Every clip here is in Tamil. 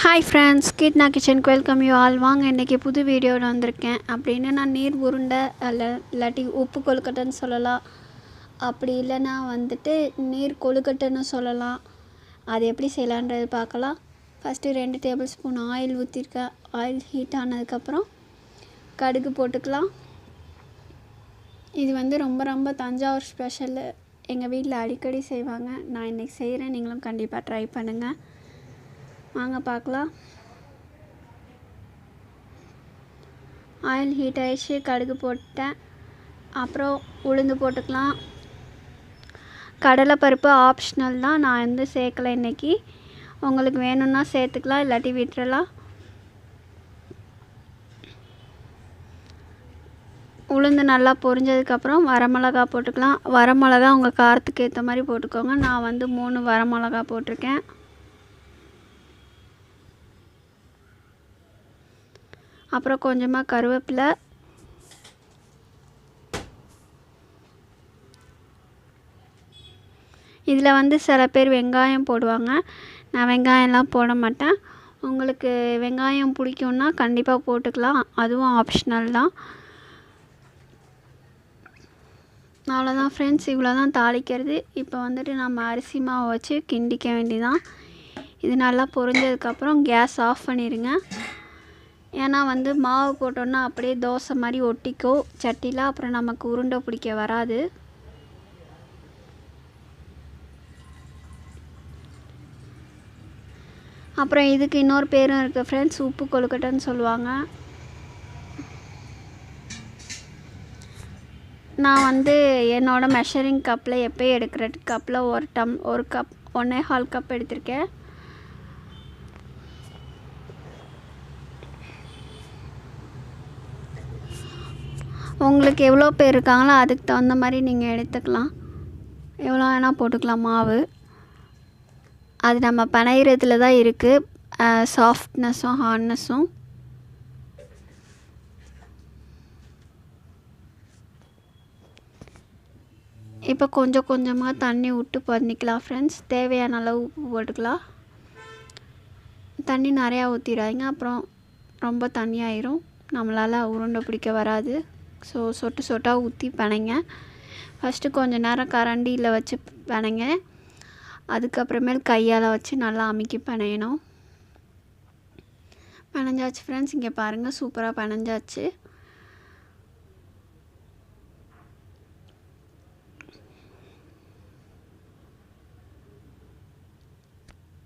ஹாய் ஃப்ரெண்ட்ஸ் கீட்னா கிச்சனுக்கு வெல்கம் யூ ஆல் வாங்க இன்றைக்கி புது வீடியோவில் வந்திருக்கேன். அப்படின்னு நான் நீர் உருண்டை இல்லை இல்லாட்டி உப்பு கொழுக்கட்டைன்னு சொல்லலாம். அப்படி இல்லைன்னா வந்துட்டு நீர் கொழுக்கட்டைன்னு சொல்லலாம். அது எப்படி செய்யலான்றது பார்க்கலாம். ஃபஸ்ட்டு ரெண்டு டேபிள் ஸ்பூன் ஆயில் ஊற்றிருக்கேன் ஆயில் ஹீட் ஆனதுக்கப்புறம் கடுகு போட்டுக்கலாம். இது வந்து ரொம்ப ரொம்ப தஞ்சாவூர் ஸ்பெஷலு எங்கள் வீட்டில் அடிக்கடி செய்வாங்க. நான் இன்றைக்கி செய்கிறேன் நீங்களும் கண்டிப்பாக ட்ரை பண்ணுங்கள் வாங்க பார்க்கலாம். ஆயில் ஹீட் ஆகிடுச்சு கடுகு போட்டேன். அப்புறம் உளுந்து போட்டுக்கலாம். கடலைப்பருப்பு ஆப்ஷனல் தான் நான் வந்து சேர்க்கலை இன்றைக்கி உங்களுக்கு வேணும்னா சேர்த்துக்கலாம் இல்லாட்டி விட்டுறலாம். உளுந்து நல்லா பொரிஞ்சதுக்கப்புறம் வரமிளகா போட்டுக்கலாம். வரமிளகா உங்கள் காரத்துக்கு ஏற்ற மாதிரி போட்டுக்கோங்க. நான் வந்து மூணு வரமிளகா போட்டிருக்கேன். அப்புறம் கொஞ்சமாக கருவேப்பிலை. இதில் வந்து சில பேர் வெங்காயம் போடுவாங்க. நான் வெங்காயம்லாம் போட மாட்டேன். உங்களுக்கு வெங்காயம் பிடிக்கும்னா கண்டிப்பாக போட்டுக்கலாம். அதுவும் ஆப்ஷனல் தான். அவ்வளோதான் ஃப்ரெண்ட்ஸ் இவ்வளோ தான் தாளிக்கிறது. இப்போ வந்துட்டு நம்ம அரிசி மாவை வச்சு கிண்டிக்க வேண்டிதான் இது நல்லா பொரிஞ்சதுக்கப்புறம் கேஸ் ஆஃப் பண்ணிடுங்க. ஏன்னா வந்து மாவு போட்டோன்னா அப்படியே தோசை மாதிரி ஒட்டிக்கும் சட்டியில் அப்புறம் நமக்கு உருண்டை பிடிக்க வராது. அப்புறம் இதுக்கு இன்னொரு பேரும் இருக்குது ஃப்ரெண்ட்ஸ் உப்பு கொழுக்கட்டைன்னு சொல்லுவாங்க. நான் வந்து என்னோடய மெஷரிங் கப்பில் எப்போயும் எடுக்கிற கப்பில் ஒரு டம் ஒரு கப் ஒன்றே ஹால் கப் எடுத்திருக்கேன். உங்களுக்கு எவ்வளோ பேர் இருக்காங்களோ அதுக்கு தகுந்த மாதிரி நீங்கள் எடுத்துக்கலாம். எவ்வளோ வேணால் போட்டுக்கலாம் மாவு. அது நம்ம பனையிறதுல தான் இருக்குது சாஃப்ட்னஸும் ஹார்ட்னஸும் இப்போ கொஞ்சம் கொஞ்சமாக தண்ணி விட்டு பண்ணிக்கலாம் ஃப்ரெண்ட்ஸ் தேவையான அளவு உப்பு போட்டுக்கலாம். தண்ணி நிறையா ஊற்றிடாதீங்க அப்புறம் ரொம்ப தண்ணியாயிரும் நம்மளால் உருண்டை பிடிக்க வராது. ஸோ சொட்டு சொட்டாக ஊற்றி பிணைங்க ஃபஸ்ட்டு கொஞ்சம் நேரம் கரண்டியில் வச்சு பிணைங்க அதுக்கப்புறமேல் கையால் வச்சு நல்லா அமுக்கி பிணையணும் பிணைஞ்சாச்சு ஃப்ரெண்ட்ஸ் இங்கே பாருங்கள் சூப்பராக பிணைஞ்சாச்சு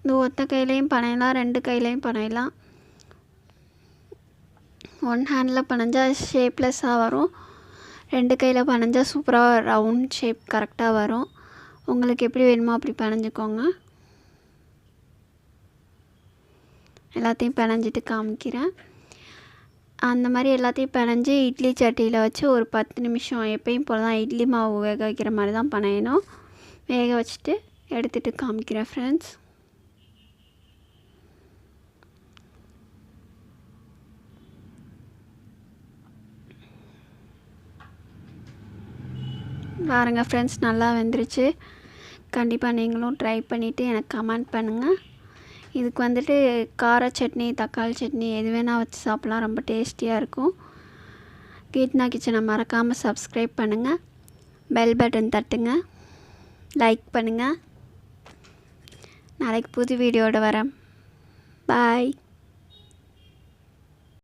இந்த ஒத்த கையிலையும் பனையலாம் ரெண்டு கையிலையும் பனையலாம். ஒன் ஹேண்டில் பனைஞ்சால் ஷேப்லெஸ்ஸாக வரும். ரெண்டு கையில் பனைஞ்சால் சூப்பராக ரவுண்ட் ஷேப் கரெக்டாக வரும். உங்களுக்கு எப்படி வேணுமோ அப்படி பனைஞ்சிக்கோங்க. எல்லாத்தையும் பிணைஞ்சிட்டு காமிக்கிறேன். அந்த மாதிரி எல்லாத்தையும் பிணைஞ்சி இட்லி சட்டியில் வச்சு ஒரு பத்து நிமிஷம் எப்பயும் போல் தான் இட்லி மாவு வேக வைக்கிற மாதிரி தான் பனையணும். வேக வச்சுட்டு எடுத்துகிட்டு காமிக்கிறேன் ஃப்ரெண்ட்ஸ் பாருங்கள் ஃப்ரெண்ட்ஸ் நல்லா வெந்துருச்சு. கண்டிப்பாக நீங்களும் ட்ரை பண்ணிவிட்டு எனக்கு கமெண்ட் பண்ணுங்கள் இதுக்கு வந்துட்டு கார சட்னி தக்காளி சட்னி எது வேணால் வச்சு சாப்பிட்லாம். ரொம்ப டேஸ்டியாக இருக்கும். கீட்னா கிச்சனை மறக்காமல் சப்ஸ்கிரைப் பண்ணுங்கள் பெல் பட்டன் தட்டுங்க. லைக் பண்ணுங்கள் நாளைக்கு புது வீடியோட வரேன் பாய்